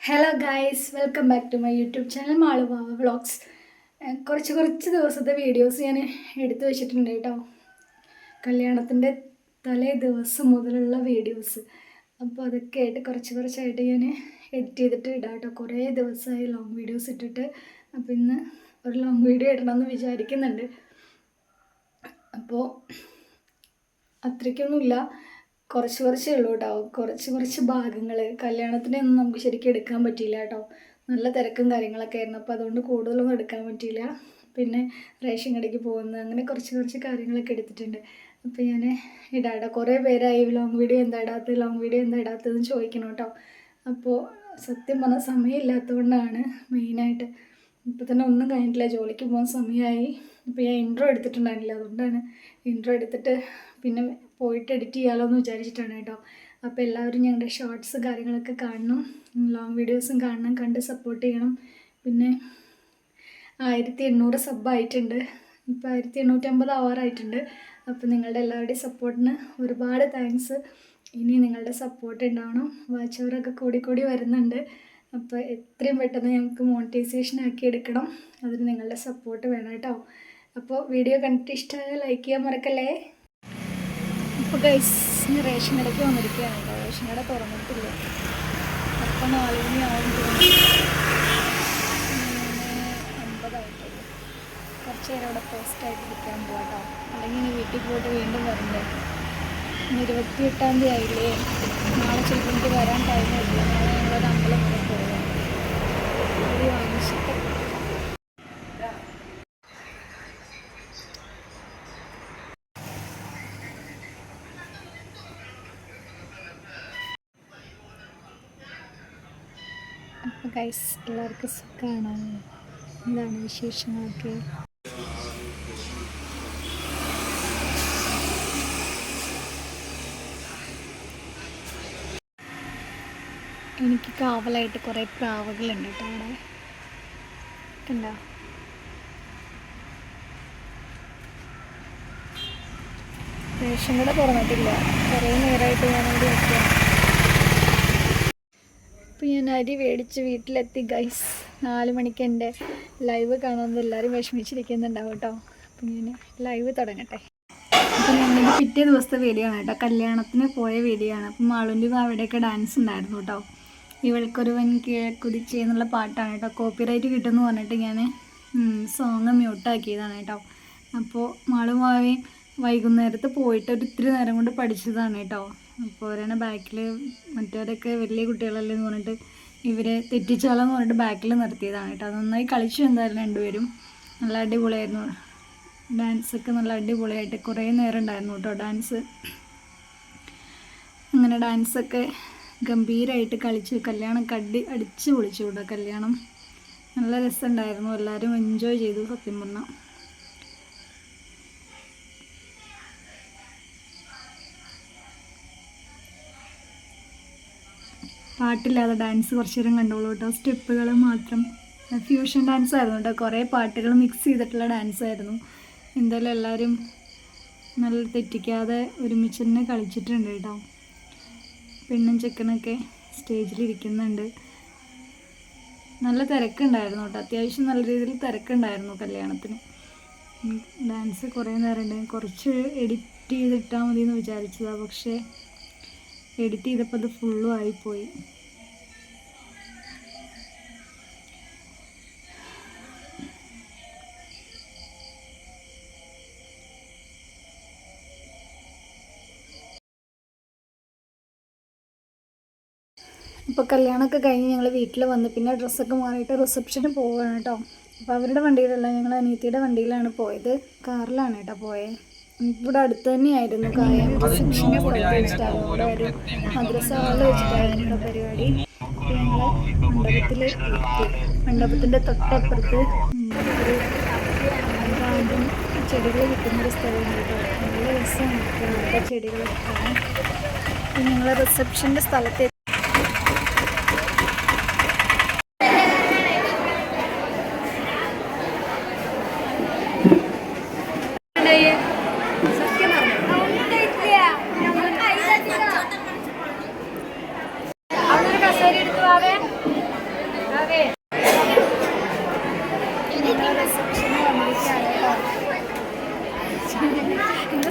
Hello guys welcome back to my YouTube channel Maluvava vlogs കുറച്ച് കുറച്ച് ദിവസത്തെ videos ഞാൻ എടുത്തു വെച്ചിട്ടുണ്ട് കേട്ടോ. കല്യാണത്തിന്റെ തലേ ദിവസം മുതലുള്ള വീഡിയോസ് അപ്പോൾ അതൊക്കെ ആയിട്ട് കുറച്ച് കുറച്ചായിട്ട് ഞാൻ എഡിറ്റ് ചെയ്തിട്ട് ഇടാം കേട്ടോ. കുറേ ദിവസമായി ലോങ് വീഡിയോസ് ഇട്ടിട്ട്. അപ്പോൾ ഇന്ന് ഒരു ലോങ് വീഡിയോ ഇടണമെന്ന് വിചാരിക്കുന്നുണ്ട്. അപ്പോൾ അത്രയ്ക്കൊന്നുമില്ല. കുറച്ച് കുറച്ചേ ഉള്ളൂ കേട്ടോ. കുറച്ച് കുറച്ച് ഭാഗങ്ങൾ കല്യാണത്തിനൊന്നും നമുക്ക് ശരിക്കും എടുക്കാൻ പറ്റിയില്ല കേട്ടോ. നല്ല തിരക്കും കാര്യങ്ങളൊക്കെ ആയിരുന്നു. അപ്പോൾ അതുകൊണ്ട് കൂടുതലൊന്നും എടുക്കാൻ പറ്റിയില്ല. പിന്നെ റേഷൻ കടയ്ക്ക് പോകുന്നത്. അങ്ങനെ കുറച്ച് കുറച്ച് കാര്യങ്ങളൊക്കെ എടുത്തിട്ടുണ്ട്. അപ്പോൾ ഞാൻ ഇടാട്ടോ കുറേ പേരായി ലോങ് വീഡിയോ എന്താ ഇടാത്തത് ലോങ് വീഡിയോ എന്താ ഇടാത്തതെന്ന് ചോദിക്കണം കേട്ടോ. അപ്പോൾ സത്യം പറഞ്ഞാൽ സമയമില്ലാത്തതുകൊണ്ടാണ് മെയിനായിട്ട് ഇപ്പോൾ തന്നെ ഒന്നും കഴിഞ്ഞിട്ടില്ല. ജോലിക്ക് പോകാൻ സമയമായി. ഇപ്പോൾ ഞാൻ ഇൻട്രോ എടുത്തിട്ടുണ്ടായിരുന്നില്ല. അതുകൊണ്ടാണ് ഇൻട്രോ എടുത്തിട്ട് പിന്നെ പോയിട്ട് എഡിറ്റ് ചെയ്യാമല്ലോ എന്ന് വിചാരിച്ചിട്ടാണ് കേട്ടോ. അപ്പോൾ എല്ലാവരും ഞങ്ങളുടെ ഷോർട്സ് കാര്യങ്ങളൊക്കെ കാണണം. ലോങ് വീഡിയോസും കാണണം. കണ്ട് സപ്പോർട്ട് ചെയ്യണം. പിന്നെ ആയിരത്തി എണ്ണൂറ് സബ്ബായിട്ടുണ്ട് ഇപ്പോൾ ആയിരത്തി എണ്ണൂറ്റമ്പത് ആവാറായിട്ടുണ്ട് അപ്പോൾ നിങ്ങളുടെ എല്ലാവരുടെയും സപ്പോർട്ടിന് ഒരുപാട് താങ്ക്സ് ഇനി നിങ്ങളുടെ സപ്പോർട്ട് ഉണ്ടാവണം. വാച്ച് അവറൊക്കെ കൂടി കൂടി വരുന്നുണ്ട്. അപ്പോൾ എത്രയും പെട്ടെന്ന് ഞങ്ങൾക്ക് മോണിറ്റൈസേഷൻ ആക്കി എടുക്കണം. അതിന് നിങ്ങളുടെ സപ്പോർട്ട് വേണം കേട്ടോ. അപ്പോൾ വീഡിയോ കണ്ടിട്ട് ഇഷ്ടമായ ലൈക്ക് ചെയ്യാൻ മറക്കല്ലേ? അപ്പോൾ ഗൈസ് റേഷൻ കടയ്ക്ക് വന്നിരിക്കുകയാണ് റേഷൻ കട തുറന്നിട്ടില്ല. അപ്പം നാല് മണിയാവും അമ്പതായിട്ടുള്ളൂ കുറച്ച് നേരം അവിടെ പോസ്റ്റായിട്ട് ഇരിക്കാൻ പോകട്ടോ കേട്ടോ. അല്ലെങ്കിൽ ഇനി വീട്ടിൽ പോയിട്ട് വീണ്ടും വരണ്ടേ? ഇന്ന് ഇരുപത്തി എട്ടാം തീയതി ആയില്ലേ? നാളെ ചിലപ്പോൾ എനിക്ക് വരാൻ ടൈമില്ല നാളെ ഞങ്ങളൊരു അമ്പലം വരെ പോകാം ഒരു വാങ്ങിച്ചിട്ട് അപ്പോൾ ഗൈസ് എല്ലാവർക്കും സുഖമാണ് എന്താണ് വിശേഷങ്ങളൊക്കെ? എനിക്ക് കാവലായിട്ട് കുറേ പ്രാവുകളുണ്ട് കേട്ടോ അവിടെ. കണ്ടോ? റേഷൻ കട തുറന്നിട്ടില്ല. കുറേ നേരമായിട്ട് ഞാനിവിടെ നിൽക്കുകയാണ് അപ്പോൾ ഞാൻ അരി മേടിച്ച് വീട്ടിലെത്തി ഗൈസ് നാല് മണിക്ക് എന്റെ ലൈവ് കാണുന്നത് എല്ലാവരും വിഷമിച്ചിരിക്കുന്നുണ്ടാവും കേട്ടോ. അപ്പം ഞാൻ ലൈവ് തുടങ്ങട്ടെ. അപ്പം ഞങ്ങളുടെ പിറ്റേ ദിവസത്തെ വീഡിയോ ആണ് കേട്ടോ. കല്യാണത്തിന് പോയ വീഡിയോ ആണ്. അപ്പം മാളുന്റെ അവിടെയൊക്കെ ഡാൻസ് ഉണ്ടായിരുന്നു കേട്ടോ. ഇവൾക്കൊരുവൻ കിഴക്കുതിച്ച് എന്നുള്ള പാട്ടാണ് കേട്ടോ. കോപ്പിറൈറ്റ് കിട്ടുമെന്ന് പറഞ്ഞിട്ട് ഞാൻ സോങ് മ്യൂട്ടാക്കിയതാണ് കേട്ടോ. അപ്പോൾ മാളുമാവേ വൈകുന്നേരത്ത് പോയിട്ട് ഒരു ഇത്തിരി നേരം കൊണ്ട് പഠിച്ചതാണ് കേട്ടോ. അപ്പോൾ അവരാണ് ബാക്കിൽ മറ്റവരൊക്കെ വലിയ കുട്ടികളല്ലേ എന്ന് പറഞ്ഞിട്ട് ഇവരെ തെറ്റിച്ചാലെന്ന് പറഞ്ഞിട്ട് ബാക്കിൽ നിർത്തിയതാണ് കേട്ടോ. നന്നായി കളിച്ചു എന്തായാലും രണ്ടുപേരും. നല്ല അടിപൊളിയായിരുന്നു. ഡാൻസൊക്കെ നല്ല അടിപൊളിയായിട്ട് കുറേ നേരം ഉണ്ടായിരുന്നു കേട്ടോ ഡാൻസ് അങ്ങനെ ഡാൻസൊക്കെ ഗംഭീരമായിട്ട് കളിച്ച്. കല്യാണം കടി അടിച്ച് പൊളിച്ചു കേട്ടോ കല്യാണം. നല്ല രസമുണ്ടായിരുന്നു. എല്ലാവരും എൻജോയ് ചെയ്തു സത്യം പറഞ്ഞാൽ പാട്ടില്ലാതെ ഡാൻസ് കുറച്ചു നേരം കണ്ടോളൂ കേട്ടോ. സ്റ്റെപ്പുകൾ മാത്രം. ഫ്യൂഷൻ ഡാൻസ് ആയിരുന്നു കേട്ടോ. കുറേ പാട്ടുകൾ മിക്സ് ചെയ്തിട്ടുള്ള ഡാൻസ് ആയിരുന്നു. എന്തായാലും എല്ലാവരും നല്ല തെറ്റിക്കാതെ ഒരുമിച്ച് തന്നെ കളിച്ചിട്ടുണ്ട് കേട്ടോ. പെണ്ണും ചെക്കനൊക്കെ സ്റ്റേജിലിരിക്കുന്നുണ്ട് നല്ല തിരക്കുണ്ടായിരുന്നു കേട്ടോ. അത്യാവശ്യം നല്ല രീതിയിൽ തിരക്കുണ്ടായിരുന്നു കല്യാണത്തിന്. ഡാൻസ് കുറേ നേരം ഉണ്ട് കുറച്ച് എഡിറ്റ് ചെയ്തിട്ടാൽ മതി എന്ന് വിചാരിച്ചതാണ് പക്ഷേ എഡിറ്റ് ചെയ്തപ്പോൾ അത് ഫുള്ളും ആയിപ്പോയി. ഇപ്പോൾ കല്യാണമൊക്കെ കഴിഞ്ഞ് ഞങ്ങൾ വീട്ടിൽ വന്ന് പിന്നെ ഡ്രസ്സൊക്കെ മാറിയിട്ട് റിസപ്ഷന് പോവുകയാണ് കേട്ടോ അപ്പോൾ അവരുടെ വണ്ടിയിലല്ല ഞങ്ങൾ അനിയത്തിയുടെ വണ്ടിയിലാണ് പോയത്. കാറിലാണ് കേട്ടോ പോയത് ഇവിടെ അടുത്ത് തന്നെയായിരുന്നു കായം. അവിടെ ഒരു മദ്രസ ഹാളിൽ വെച്ചിട്ടായിരുന്നു പരിപാടി ഞങ്ങൾ മണ്ഡപത്തിൽ മണ്ഡപത്തിന്റെ തൊട്ടപ്പുറത്ത് ഒരു ഗാർഡൻ ചെടികൾ കിട്ടുന്ന ഒരു സ്ഥലമുണ്ട്. കേട്ടോ നല്ല രസമാണ്. ചെടികൾ ചെടികളൊക്കെ ഞങ്ങൾ റിസപ്ഷന്റെ സ്ഥലത്ത്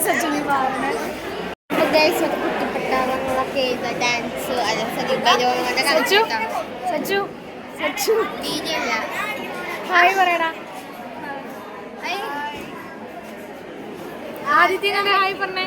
സത്യം പറഞ്ഞു ഗൈസ് അത് കുട്ടിപ്പട്ടാളങ്ങളൊക്കെ ചെയ്ത ഡാൻസ് അല്ല സരി സച്ചു? സച്ചു? സച്ചു? ഹായ് പറയടാ. ആദിത്യനോട് ഹായ് പറഞ്ഞേ.